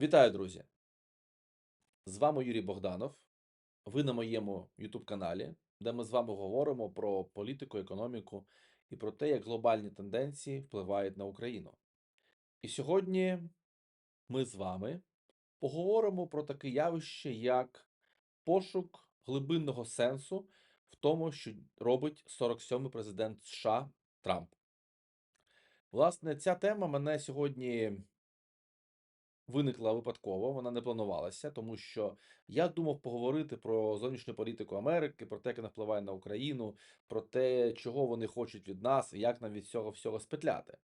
Вітаю, друзі! З вами Юрій Богданов. Ви на моєму YouTube каналі, де ми з вами говоримо про політику, економіку і про те, як глобальні тенденції впливають на Україну. І сьогодні ми з вами поговоримо про таке явище, як пошук глибинного сенсу в тому, що робить 47-й президент США Трамп. Власне, ця тема мене сьогодні виникла випадково, вона не планувалася, тому що я думав поговорити про зовнішню політику Америки, про те, як вона впливає на Україну, про те, чого вони хочуть від нас і як нам від цього всього спетляти.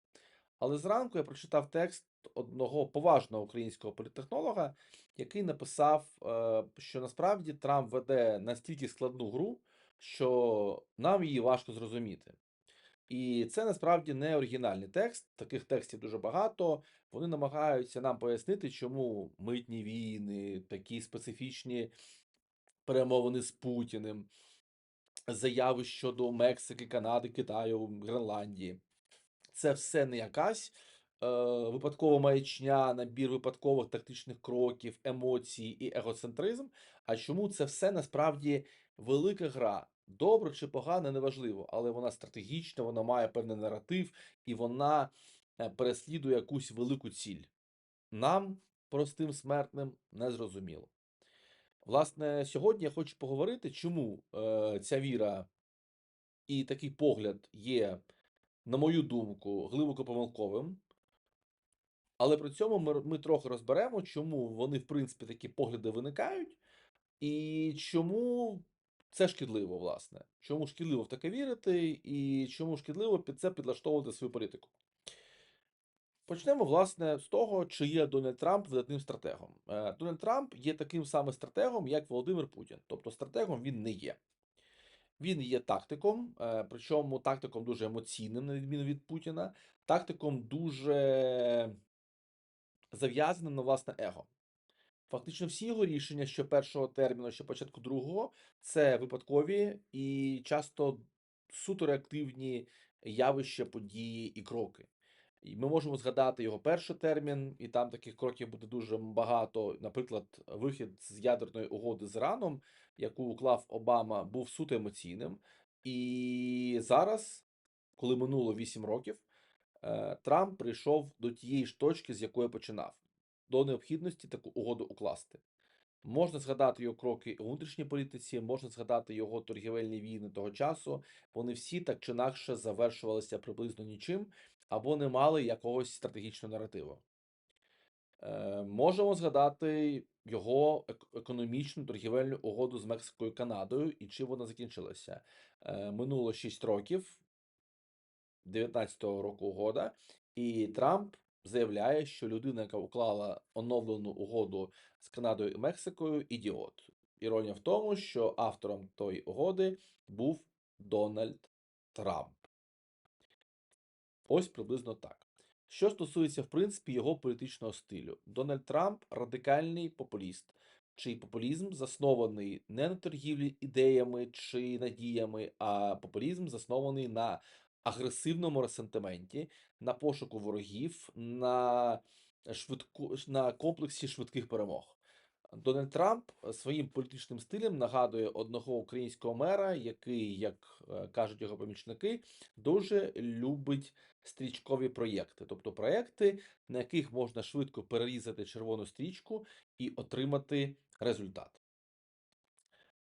Але зранку я прочитав текст одного поважного українського політтехнолога, який написав, е, що насправді Трамп веде настільки складну гру, що нам її важко зрозуміти. І це насправді не оригінальний текст. Таких текстів дуже багато. Вони намагаються нам пояснити, чому митні війни, такі специфічні перемовини з Путіним, заяви щодо Мексики, Канади, Китаю, Гренландії. Це все не якась е, випадкова маячня, набір випадкових тактичних кроків, емоцій і егоцентризм. А чому це все насправді велика гра? Добре чи погано, неважливо, але вона стратегічна, вона має певний наратив і вона е, переслідує якусь велику ціль. Нам, простим смертним, не зрозуміло. Власне, сьогодні я хочу поговорити, чому е, ця віра і такий погляд є, на мою думку, глибоко помилковим. Але при цьому ми, ми трохи розберемо, чому вони, в принципі, такі погляди виникають, і чому це шкідливо, власне. Чому шкідливо в таке вірити, і чому шкідливо під це підлаштовувати свою політику. Почнемо, власне, з того, чи є Дональд Трамп видатним стратегом. Е, Дональд Трамп є таким самим стратегом, як Володимир Путін. Тобто стратегом він не є. Він є тактиком, е, причому тактиком дуже емоційним, на відміну від Путіна, тактиком дуже зав'язаним на власне его. Фактично, всі його рішення, що першого терміну, що початку другого, це випадкові і часто суто реактивні явища, події і кроки. І ми можемо згадати його перший термін, і там таких кроків буде дуже багато. Наприклад, вихід з ядерної угоди з Іраном, яку уклав Обама, був суто емоційним. І зараз, коли минуло 8 років, е, Трамп прийшов до тієї ж точки, з якої починав, до необхідності таку угоду укласти. Можна згадати його кроки у внутрішній політиці, можна згадати його торгівельні війни того часу. Вони всі так чи інакше завершувалися приблизно нічим, або не мали якогось стратегічного наративу. Е, можемо згадати його ек- економічну торгівельну угоду з Мексикою Канадою, і чим вона закінчилася. Е, минуло 6 років, 19-го року угода, і Трамп заявляє, що людина, яка уклала оновлену угоду з Канадою і Мексикою, ідіот. Іронія в тому, що автором тої угоди був Дональд Трамп. Ось приблизно так. Що стосується, в принципі, його політичного стилю, Дональд Трамп радикальний популіст, чий популізм заснований не на торгівлі ідеями чи надіями, а популізм заснований на агресивному ресентименті, на пошуку ворогів, на швидку на комплексі швидких перемог. Дональд Трамп е, своїм політичним стилем нагадує одного українського мера, який, як е, кажуть його помічники, дуже любить стрічкові проєкти, тобто проєкти, на яких можна швидко перерізати червону стрічку і отримати результат.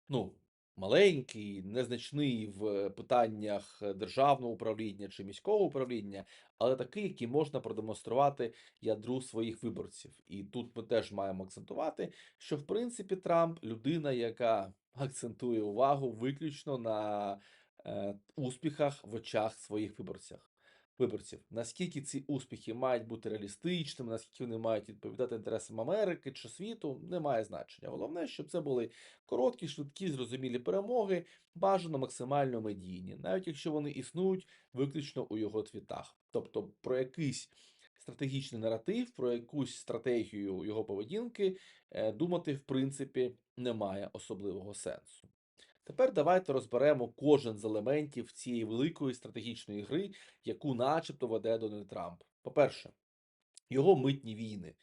Ну, маленький, незначний в питаннях державного управління чи міського управління, але такий, який можна продемонструвати ядру своїх виборців. І тут ми теж маємо акцентувати, що в принципі Трамп людина, яка акцентує увагу виключно на е, успіхах в очах своїх виборців. Виборців, наскільки ці успіхи мають бути реалістичними, наскільки вони мають відповідати інтересам Америки чи світу, не має значення. Головне, щоб це були короткі, швидкі, зрозумілі перемоги, бажано максимально медійні, навіть якщо вони існують виключно у його твітах. Тобто про якийсь стратегічний наратив, про якусь стратегію його поведінки е, думати, в принципі, немає особливого сенсу. Тепер давайте розберемо кожен з елементів цієї великої стратегічної гри, яку начебто веде Дональд Трамп. По-перше, його митні війни.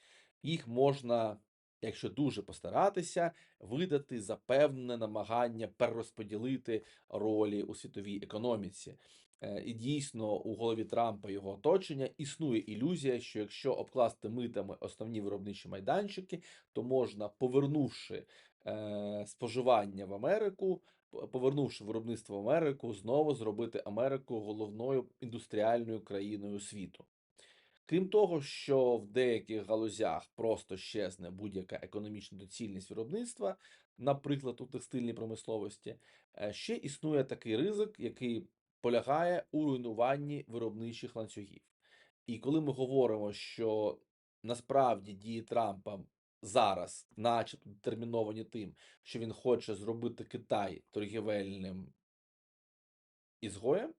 їх можна, якщо дуже постаратися, видати за певне намагання перерозподілити ролі у світовій економіці. Е, І дійсно у голові Трампа його оточення існує ілюзія, що якщо обкласти митами основні виробничі майданчики, то можна, повернувши е, споживання в Америку, повернувши виробництво в Америку, знову зробити Америку головною індустріальною країною світу. Крім того, що в деяких галузях просто щезне будь-яка економічна доцільність виробництва, наприклад, у текстильній промисловості, е, ще існує такий ризик, який полягає у руйнуванні виробничих ланцюгів. І коли ми говоримо, що насправді дії Трампа зараз, начебто, детерміновані тим, що він хоче зробити Китай торгівельним ізгоєм,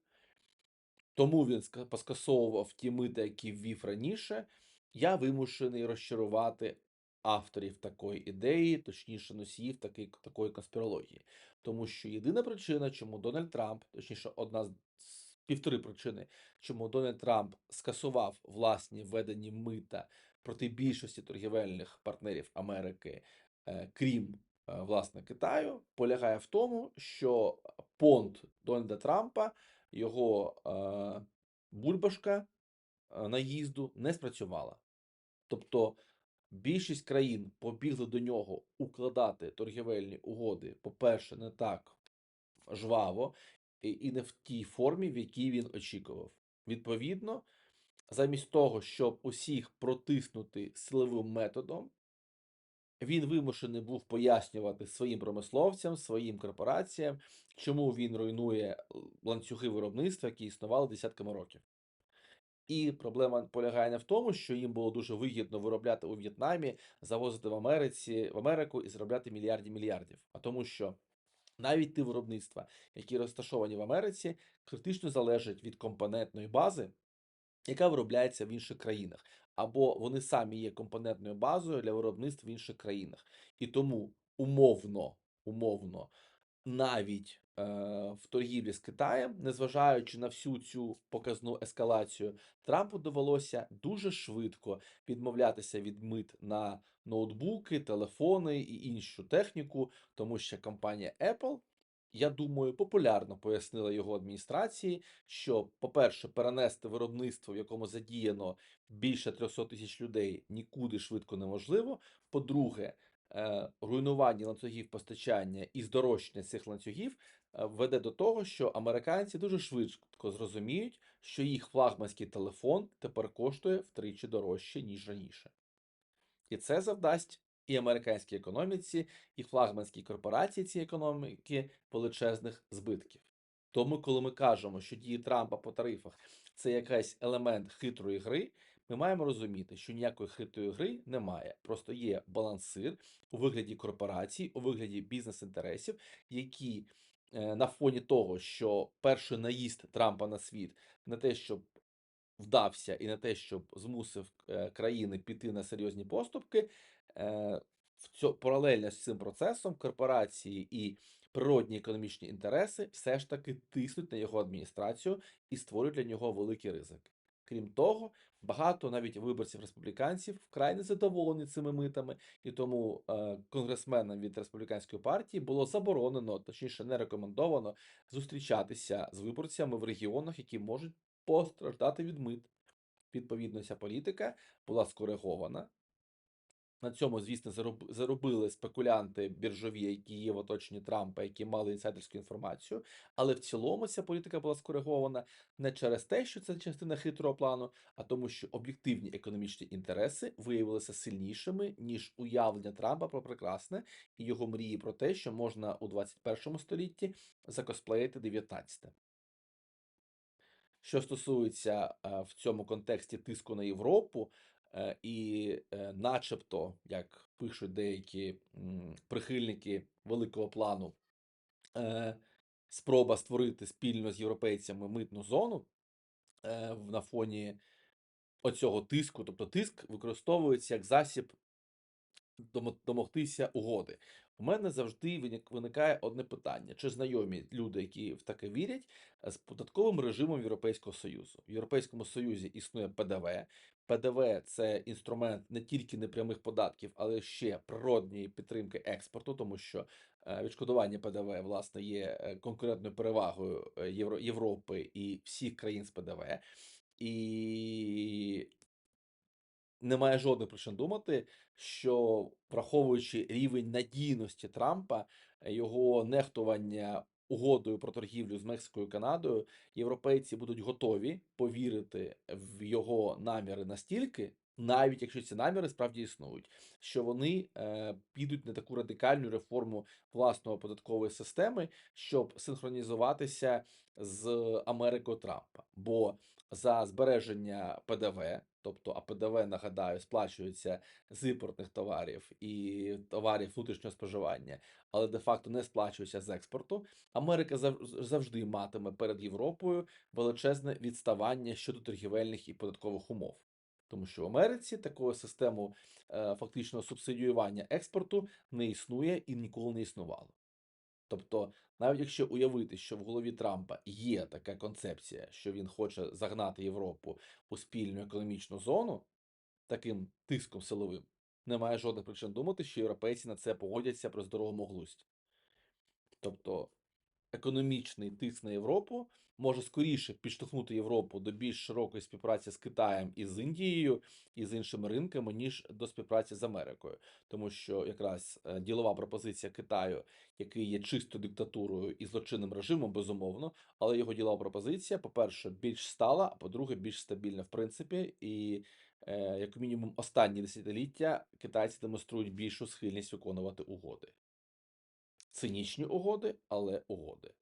тому він поскасовував ті мита, які ввів раніше. Я вимушений розчарувати авторів такої ідеї, точніше, носіїв такої, такої конспірології. Тому що єдина причина, чому Дональд Трамп, точніше, одна з півтори причини, чому Дональд Трамп скасував власні введені мита проти більшості торгівельних партнерів Америки, е, крім е, власне Китаю, полягає в тому, що понт Дональда Трампа його е, бульбашка наїзду не спрацювала. Тобто більшість країн побігли до нього укладати торгівельні угоди, по-перше, не так жваво і не в тій формі, в якій він очікував. Відповідно, замість того, щоб усіх протиснути силовим методом, він вимушений був пояснювати своїм промисловцям, своїм корпораціям, чому він руйнує ланцюги виробництва, які існували десятками років. І проблема полягає не в тому, що їм було дуже вигідно виробляти у В'єтнамі, завозити в Америці в Америку і заробляти мільярдів мільярдів, а тому, що навіть ті виробництва, які розташовані в Америці, критично залежать від компонентної бази, яка виробляється в інших країнах, або вони самі є компонентною базою для виробництв в інших країнах. І тому умовно, умовно, навіть е, в торгівлі з Китаєм, незважаючи на всю цю показну ескалацію, Трампу довелося дуже швидко відмовлятися від мит на ноутбуки, телефони і іншу техніку, тому що компанія Apple. Я думаю, популярно пояснила його адміністрації, що, по-перше, перенести виробництво, в якому задіяно більше 300 тисяч людей, нікуди швидко неможливо. По-друге, е, руйнування ланцюгів постачання і здорожчання цих ланцюгів е, веде до того, що американці дуже швидко зрозуміють, що їх флагманський телефон тепер коштує втричі дорожче, ніж раніше. І це завдасть і американській економіці, і флагманській корпорації цієї економіки величезних збитків. Тому, коли ми кажемо, що дії Трампа по тарифах це якийсь елемент хитрої гри, ми маємо розуміти, що ніякої хитрої гри немає. Просто є балансир у вигляді корпорацій, у вигляді бізнес-інтересів, які е, на фоні того, що перший наїзд Трампа на світ не те, щоб вдався і на те, щоб змусив е, країни піти на серйозні поступки, в цьо, паралельно з цим процесом корпорації і природні економічні інтереси все ж таки тиснуть на його адміністрацію і створюють для нього великі ризики. Крім того, багато навіть виборців республіканців вкрай незадоволені цими митами, і тому е, конгресменам від республіканської партії було заборонено, точніше не рекомендовано зустрічатися з виборцями в регіонах, які можуть постраждати від мит. Відповідно, ця політика була скоригована. На цьому, звісно, зароб- заробили спекулянти біржові, які є в оточенні Трампа, які мали інсайдерську інформацію. Але в цілому ця політика була скоригована не через те, що це частина хитрого плану, а тому, що об'єктивні економічні інтереси виявилися сильнішими, ніж уявлення Трампа про прекрасне і його мрії про те, що можна у 21 столітті закосплеїти 19. Що стосується е, в цьому контексті тиску на Європу, і е, начебто, як пишуть деякі прихильники великого плану, е, спроба створити спільно з європейцями митну зону е, на фоні оцього тиску, тобто тиск використовується як засіб домогтися угоди. У мене завжди виник- виникає одне питання: чи знайомі люди, які в таке вірять, з податковим режимом Європейського Союзу? В Європейському Союзі існує ПДВ. ПДВ це інструмент не тільки непрямих податків, але ще природньої підтримки експорту, тому що е, відшкодування ПДВ власне є е, конкурентною перевагою е, Євро- Європи і всіх країн з ПДВ. І немає жодних причин думати, що враховуючи рівень надійності Трампа, його нехтування угодою про торгівлю з Мексикою і Канадою, європейці будуть готові повірити в його наміри настільки, навіть якщо ці наміри справді існують, що вони е, підуть на таку радикальну реформу власної податкової системи, щоб синхронізуватися з Америкою Трампа. Бо за збереження ПДВ, тобто а ПДВ, нагадаю, сплачується з імпортних товарів і товарів внутрішнього споживання, але де-факто не сплачується з експорту. Америка зав- завжди матиме перед Європою величезне відставання щодо торгівельних і податкових умов. Тому що в Америці такої системи е, фактичного субсидіювання експорту не існує і ніколи не існувало. Тобто, навіть якщо уявити, що в голові Трампа є така концепція, що він хоче загнати Європу у спільну економічну зону таким тиском силовим, немає жодних причин думати, що європейці на це погодяться при здоровому глузді. Тобто, економічний тиск на Європу може скоріше підштовхнути Європу до більш широкої співпраці з Китаєм і з Індією і з іншими ринками, ніж до співпраці з Америкою, тому що якраз е, ділова пропозиція Китаю, який є чисто диктатурою і злочинним режимом, безумовно, але його ділова пропозиція, по-перше, більш стала, а по-друге, більш стабільна в принципі, і е, як мінімум останні десятиліття китайці демонструють більшу схильність виконувати угоди. Цинічні угоди, але угоди.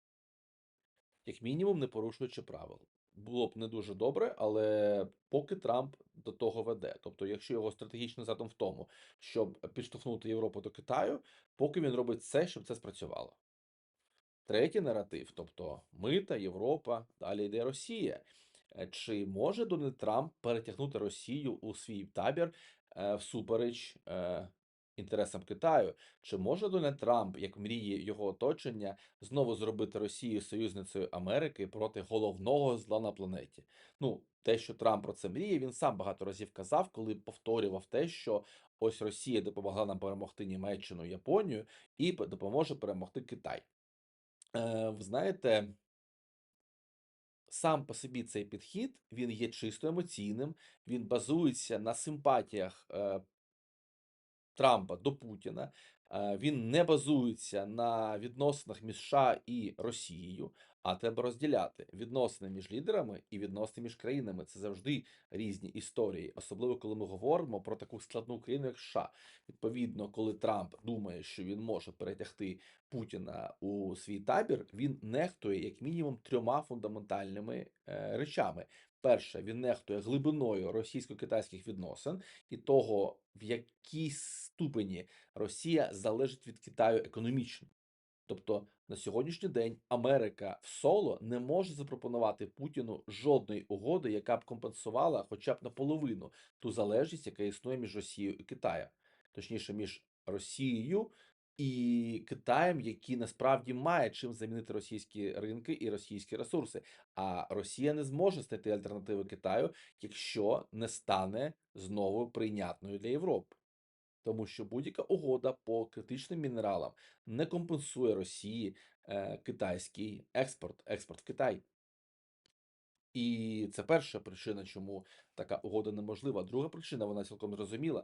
Як мінімум, не порушуючи правил. Було б не дуже добре, але поки Трамп до того веде. Тобто, якщо його стратегічний задум в тому, щоб підштовхнути Європу до Китаю, поки він робить все, щоб це спрацювало. Третій наратив, тобто мита, Європа, далі йде Росія. Е, Чи може Дональд Трамп перетягнути Росію у свій табір е, всупереч е, інтересам Китаю? Чи може Дональд Трамп, як мріє його оточення, знову зробити Росію союзницею Америки проти головного зла на планеті? Ну, те, що Трамп про це мріє, він сам багато разів казав, коли повторював те, що ось Росія допомогла нам перемогти Німеччину, Японію і допоможе перемогти Китай. Е, ви знаєте, сам по собі цей підхід він є чисто емоційним, він базується на симпатіях е, Трампа до Путіна. Е, Він не базується на відносинах між США і Росією, а треба розділяти відносини між лідерами і відносини між країнами. Це завжди різні історії, особливо коли ми говоримо про таку складну країну, як США. Відповідно, коли Трамп думає, що він може перетягти Путіна у свій табір, він нехтує як мінімум трьома фундаментальними е, речами. Перше, він нехтує глибиною російсько-китайських відносин і того, в якій ступені Росія залежить від Китаю економічно. Тобто на сьогоднішній день Америка в соло не може запропонувати Путіну жодної угоди, яка б компенсувала хоча б наполовину ту залежність, яка існує між Росією і Китаєм, точніше, між Росією і Китаєм, який насправді має чим замінити російські ринки і російські ресурси. А Росія не зможе знайти альтернативи Китаю, якщо не стане знову прийнятною для Європи. Тому що будь-яка угода по критичним мінералам не компенсує Росії е, китайський експорт, експорт в Китай. І це перша причина, чому така угода неможлива. Друга причина, вона цілком зрозуміла.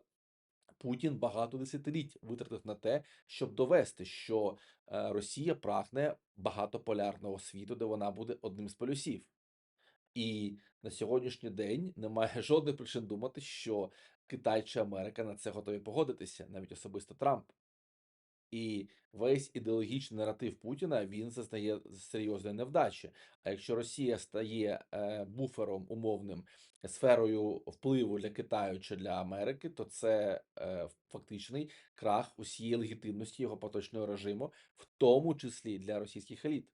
Путін багато десятиліть витратив на те, щоб довести, що е, Росія прагне багатополярного світу, де вона буде одним з полюсів. І на сьогоднішній день немає жодних причин думати, що Китай чи Америка на це готові погодитися, навіть особисто Трамп. І весь ідеологічний наратив Путіна він зазнає серйозної невдачі. А якщо Росія стає е, буфером умовним сферою впливу для Китаю чи для Америки, то це е, фактичний крах усієї легітимності його поточного режиму, в тому числі для російських еліт.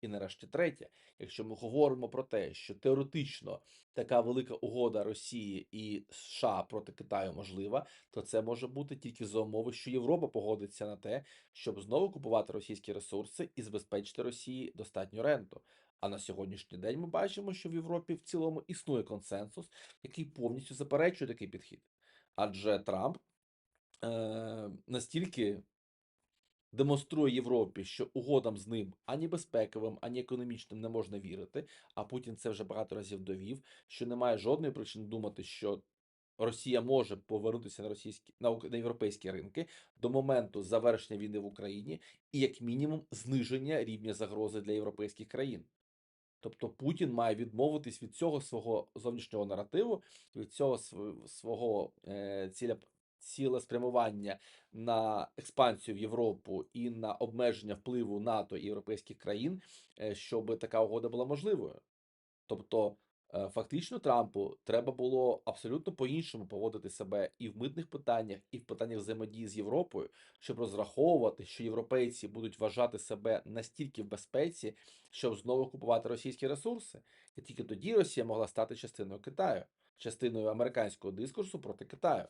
І нарешті третє, якщо ми говоримо про те, що теоретично така велика угода Росії і США проти Китаю можлива, то це може бути тільки за умови, що Європа погодиться на те, щоб знову купувати російські ресурси і забезпечити Росії достатню ренту. А на сьогоднішній день ми бачимо, що в Європі в цілому існує консенсус, який повністю заперечує такий підхід. Адже Трамп е, настільки демонструє Європі, що угодам з ним ані безпековим, ані економічним не можна вірити. А Путін це вже багато разів довів, що немає жодної причини думати, що Росія може повернутися на російські на, на європейські ринки до моменту завершення війни в Україні і як мінімум зниження рівня загрози для європейських країн. Тобто Путін має відмовитись від цього свого зовнішнього наративу, від цього св- свого е, ціля, цілеспрямування на експансію в Європу і на обмеження впливу НАТО і європейських країн, е, щоб така угода була можливою. Тобто, е, фактично, Трампу треба було абсолютно по-іншому поводити себе і в митних питаннях, і в питаннях взаємодії з Європою, щоб розраховувати, що європейці будуть вважати себе настільки в безпеці, щоб знову купувати російські ресурси. І тільки тоді Росія могла стати частиною Китаю, частиною американського дискурсу проти Китаю.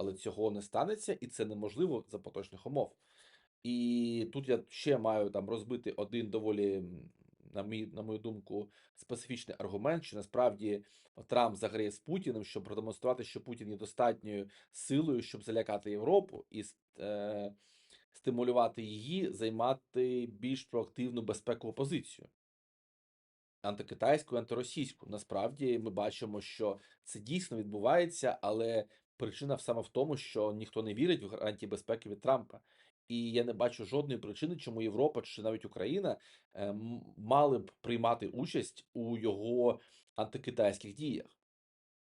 Але цього не станеться, і це неможливо за поточних умов. І тут я ще маю там розбити один доволі, на мій, на мою думку, специфічний аргумент, що насправді Трамп заграє з Путіним, щоб продемонструвати, що Путін є достатньою силою, щоб залякати Європу і е, стимулювати її займати більш проактивну безпекову позицію. Антикитайську, антиросійську. Насправді ми бачимо, що це дійсно відбувається, але причина саме в тому, що ніхто не вірить в гарантії безпеки від Трампа. І я не бачу жодної причини, чому Європа чи навіть Україна е, мали б приймати участь у його антикитайських діях.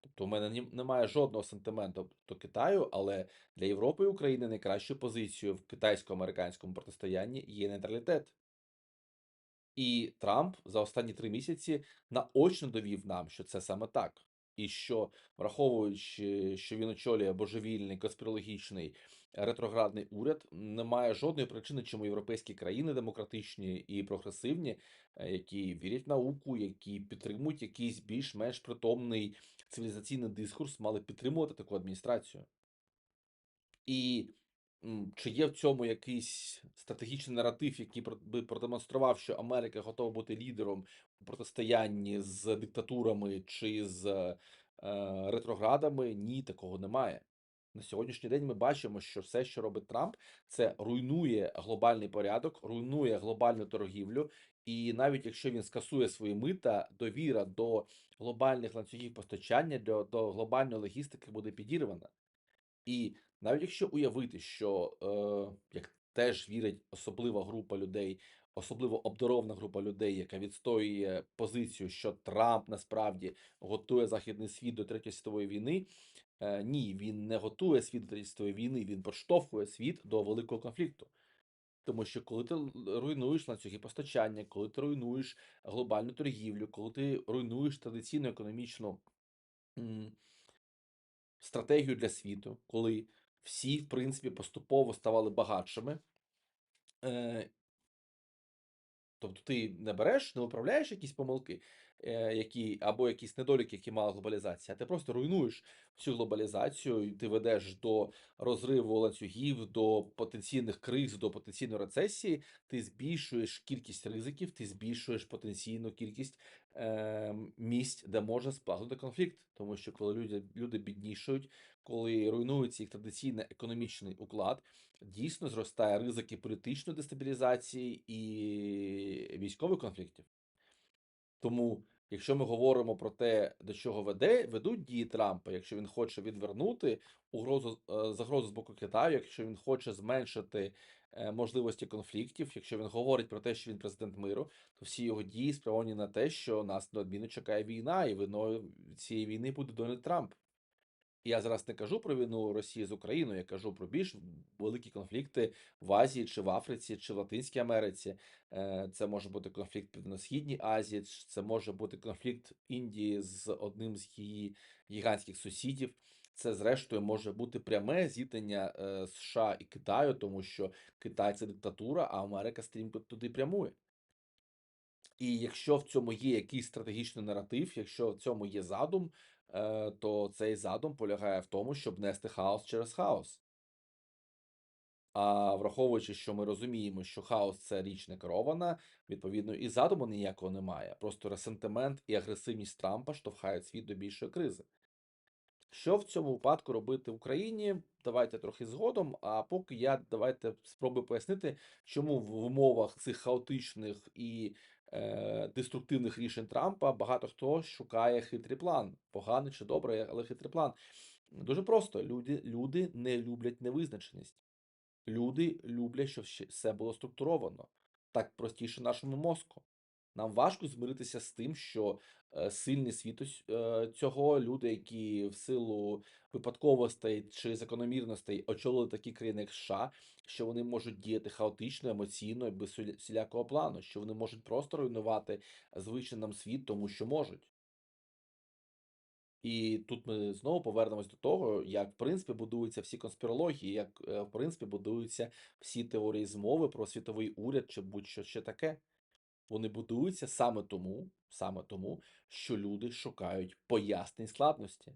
Тобто, у мене немає жодного сентименту до Китаю, але для Європи і України найкращою позицією в китайсько-американському протистоянні є нейтралітет. І Трамп за останні три місяці наочно довів нам, що це саме так. І що, враховуючи, що він очолює божевільний конспірологічний ретроградний уряд, немає жодної причини, чому європейські країни демократичні і прогресивні, е, які вірять в науку, які підтримують якийсь більш-менш притомний цивілізаційний дискурс, мали підтримувати таку адміністрацію. І чи є в цьому якийсь стратегічний наратив, який би продемонстрував, що Америка готова бути лідером у протистоянні з диктатурами чи з е, ретроградами? Ні, такого немає. На сьогоднішній день ми бачимо, що все, що робить Трамп, це руйнує глобальний порядок, руйнує глобальну торгівлю. І навіть якщо він скасує свої мита, довіра до глобальних ланцюгів постачання, до, до глобальної логістики буде підірвана. І навіть якщо уявити, що е, як теж вірить особлива група людей, особливо обдарована група людей, яка відстоює позицію, що Трамп насправді готує західний світ до третьої світової війни. Е, ні, він не готує світ до третьої світової війни, він підштовхує світ до великого конфлікту. Тому що коли ти руйнуєш ланцюги постачання, коли ти руйнуєш глобальну торгівлю, коли ти руйнуєш традиційну економічну м, стратегію для світу, коли всі, в принципі, поступово ставали багатшими. Е, тобто ти не береш, не управляєш якісь помилки, які, або якісь недоліки, які мала глобалізація, ти просто руйнуєш всю глобалізацію, і ти ведеш до розриву ланцюгів, до потенційних криз, до потенційної рецесії, ти збільшуєш кількість ризиків, ти збільшуєш потенційну кількість е, місць, де може спалахнути конфлікт. Тому що коли люди, люди біднішають, коли руйнується їх традиційний економічний уклад, дійсно зростає ризики політичної дестабілізації і військових конфліктів. Тому, якщо ми говоримо про те, до чого веде, ведуть дії Трампа, якщо він хоче відвернути угрозу е, загрозу з боку Китаю, якщо він хоче зменшити е, можливості конфліктів, якщо він говорить про те, що він президент миру, то всі його дії спрямовані на те, що нас неодмінно чекає війна, і виною цієї війни буде Дональд Трамп. Я зараз не кажу про війну Росії з Україною, я кажу про більш великі конфлікти в Азії, чи в Африці, чи в Латинській Америці. Е, Це може бути конфлікт в Південно-Східній Азії, це може бути конфлікт Індії з одним з її гігантських сусідів. Це, зрештою, може бути пряме зіткнення е, США і Китаю, тому що Китай це диктатура, а Америка стрімко туди прямує. І якщо в цьому є якийсь стратегічний наратив, якщо в цьому є задум, то цей задум полягає в тому, щоб нести хаос через хаос. А враховуючи, що ми розуміємо, що хаос це річ не керована, відповідно, і задуму ніякого немає. Просто ресентимент і агресивність Трампа штовхають світ до більшої кризи. Що в цьому випадку робити в Україні? Давайте трохи згодом. А поки я давайте спробую пояснити, чому в умовах цих хаотичних і е, деструктивних рішень Трампа багато хто шукає хитрий план. Поганий чи добрий, але хитрий план. Дуже просто: люди, люди не люблять невизначеність. Люди люблять, щоб все було структуровано. Так простіше нашому мозку. Нам важко змиритися з тим, що е, сильний світ е, цього люди, які в силу випадковостей чи закономірностей очолили такі країни, як США, що вони можуть діяти хаотично, емоційно без всілякого плану, що вони можуть просто руйнувати звичний нам світ, тому що можуть. І тут ми знову повернемось до того, як в принципі будуються всі конспірології, як е, в принципі будуються всі теорії змови про світовий уряд чи будь-що ще таке. Вони будуються саме тому, саме тому, що люди шукають пояснень складності.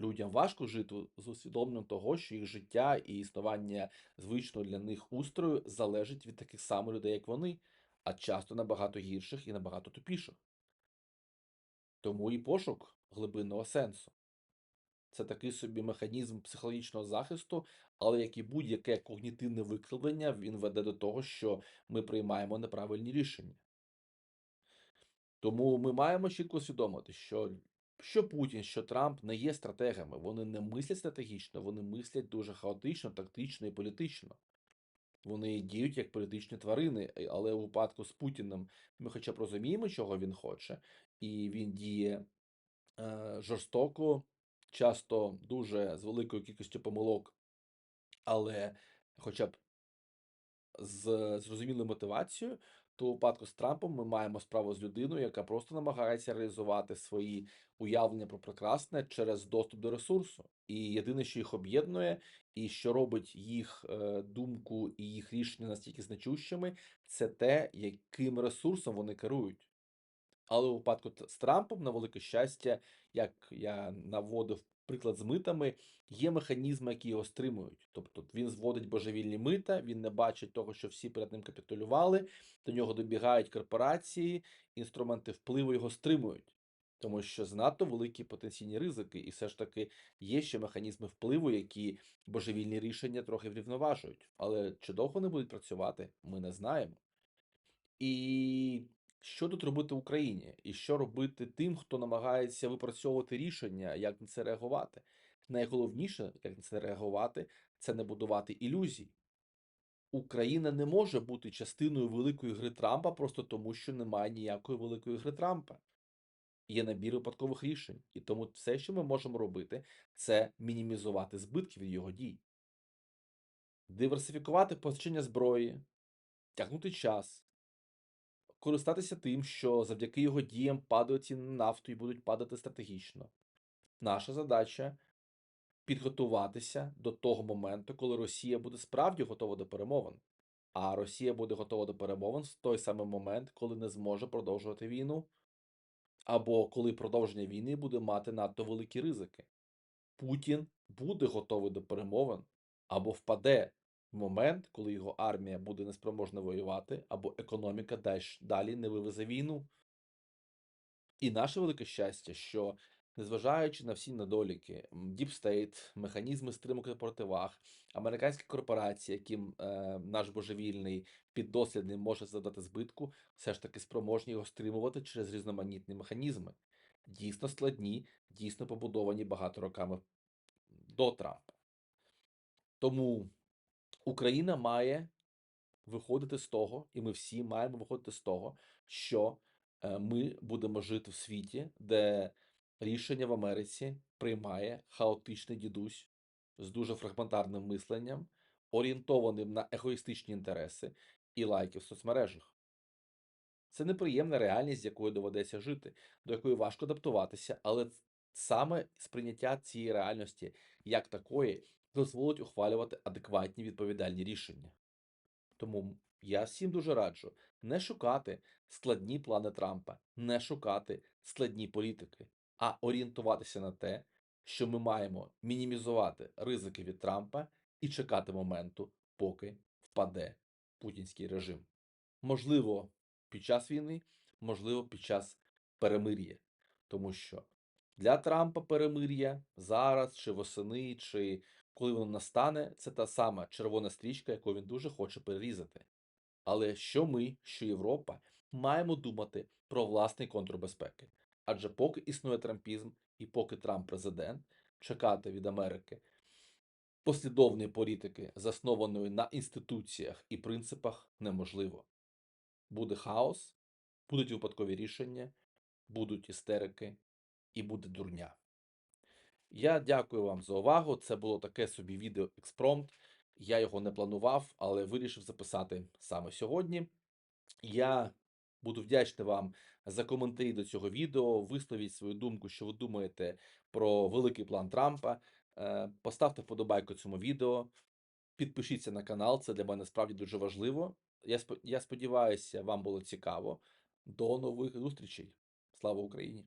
Людям важко жити з усвідомленням того, що їх життя і існування звичного для них устрою залежить від таких самих людей, як вони, а часто набагато гірших і набагато тупіших. Тому і пошук глибинного сенсу. Це такий собі механізм психологічного захисту, але як і будь-яке когнітивне викривлення, він веде до того, що ми приймаємо неправильні рішення. Тому ми маємо чітко усвідомити, що що Путін, що Трамп не є стратегами. Вони не мислять стратегічно, вони мислять дуже хаотично, тактично і політично. Вони діють як політичні тварини, е, але у випадку з Путіним ми хоча б розуміємо, чого він хоче, і він діє е, жорстоко, часто дуже з великою кількістю помилок, але хоча б з зрозумілою мотивацією, то у випадку з Трампом ми маємо справу з людиною, яка просто намагається реалізувати свої уявлення про прекрасне через доступ до ресурсу. І єдине, що їх об'єднує, і що робить їх е, думку і їх рішення настільки значущими, це те, яким ресурсом вони керують. Але у випадку з Трампом, на велике щастя, як я наводив приклад з митами, є механізми, які його стримують. Тобто він зводить божевільні мита, він не бачить того, що всі перед ним капітулювали, до нього добігають корпорації, інструменти впливу його стримують. Тому що занадто великі потенційні ризики, і все ж таки є ще механізми впливу, які божевільні рішення трохи врівноважують. Але чи довго вони будуть працювати, ми не знаємо. І що тут робити Україні? І що робити тим, хто намагається випрацьовувати рішення, як на це реагувати? Найголовніше, як на це реагувати, це не будувати ілюзій. Україна не може бути частиною великої гри Трампа просто тому, що немає ніякої великої гри Трампа. Є набір випадкових рішень. І тому все, що ми можемо робити, це мінімізувати збитки від його дій, диверсифікувати постачання зброї, тягнути час, користатися тим, що завдяки його діям падають ціни на нафту і будуть падати стратегічно. Наша задача підготуватися до того моменту, коли Росія буде справді готова до перемовин. А Росія буде готова до перемовин в той самий момент, коли не зможе продовжувати війну, або коли продовження війни буде мати надто великі ризики. Путін буде готовий до перемовин або впаде момент, коли його армія буде неспроможна воювати, або економіка далі не вивезе війну. І наше велике щастя, що незважаючи на всі недоліки, діпстейт, механізми стримок противаг, американські корпорації, яким е, наш божевільний піддослідний може завдати збитку, все ж таки спроможні його стримувати через різноманітні механізми. Дійсно складні, дійсно побудовані багато роками до Трампа. Тому Україна має виходити з того, і ми всі маємо виходити з того, що е, ми будемо жити в світі, де рішення в Америці приймає хаотичний дідусь з дуже фрагментарним мисленням, орієнтованим на егоїстичні інтереси і лайки в соцмережах. Це неприємна реальність, з якою доведеться жити, до якої важко адаптуватися, але саме сприйняття цієї реальності як такої дозволить ухвалювати адекватні відповідальні рішення. Тому я всім дуже раджу не шукати складні плани Трампа, не шукати складні політики, а орієнтуватися на те, що ми маємо мінімізувати ризики від Трампа і чекати моменту, поки впаде путінський режим. Можливо, під час війни, можливо, під час перемир'я. Тому що для Трампа перемир'я зараз, чи восени, чи коли воно настане, це та сама червона стрічка, яку він дуже хоче перерізати. Але що ми, що Європа, маємо думати про власний контур безпеки. Адже поки існує трампізм і поки Трамп президент, чекати від Америки послідовної політики, заснованої на інституціях і принципах, неможливо. Буде хаос, будуть випадкові рішення, будуть істерики і буде дурня. Я дякую вам за увагу. Це було таке собі відео експромт. Я його не планував, але вирішив записати саме сьогодні. Я буду вдячний вам за коментарі до цього відео. Висловіть свою думку, що ви думаєте про великий план Трампа. Е, Поставте вподобайку цьому відео. Підпишіться на канал, це для мене справді дуже важливо. Я сподіваюся, вам було цікаво. До нових зустрічей. Слава Україні!